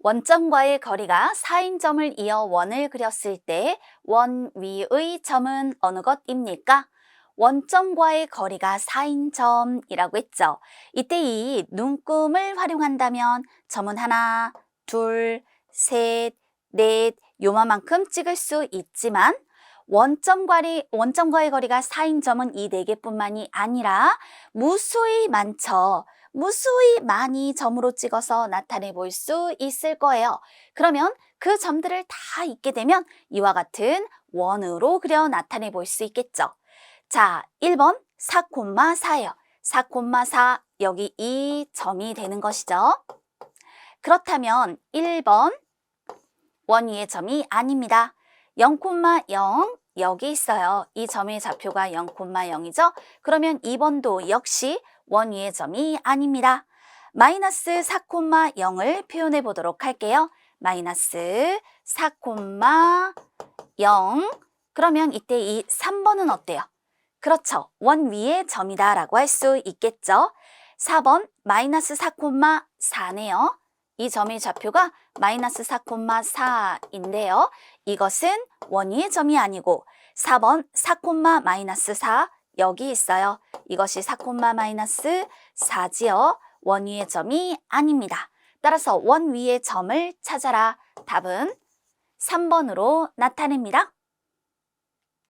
원점과의 거리가 4인 점을 이어 원을 그렸을 때 원 위의 점은 어느 것입니까? 원점과의 거리가 4인 점이라고 했죠. 이때 이 눈금을 활용한다면 점은 하나, 둘, 셋, 넷, 요만큼 찍을 수 있지만 원점과의, 원점과의 거리가 4인 점은 이네 개뿐만이 아니라 무수히 많죠. 무수히 많이 점으로 찍어서 나타내 볼 수 있을 거예요. 그러면 그 점들을 다 있게 되면 이와 같은 원으로 그려 나타내 볼 수 있겠죠. 자, 1번 4,4예요. 4,4 여기 이 점이 되는 것이죠. 그렇다면 1번 원 위의 점이 아닙니다. 0,0 여기 있어요. 이 점의 좌표가 0,0이죠. 그러면 2번도 역시 원 위의 점이 아닙니다. 마이너스 4,0을 표현해 보도록 할게요. 마이너스 4,0 그러면 이때 이 3번은 어때요? 그렇죠. 원 위의 점이다 라고 할 수 있겠죠. 4번 마이너스 4,4네요. 이 점의 좌표가 마이너스 4,4인데요. 이것은 원 위의 점이 아니고 4번 4, 마이너스 4 여기 있어요. 이것이 4, 마이너스 4지요. 원 위의 점이 아닙니다. 따라서 원 위의 점을 찾아라. 답은 3번으로 나타냅니다.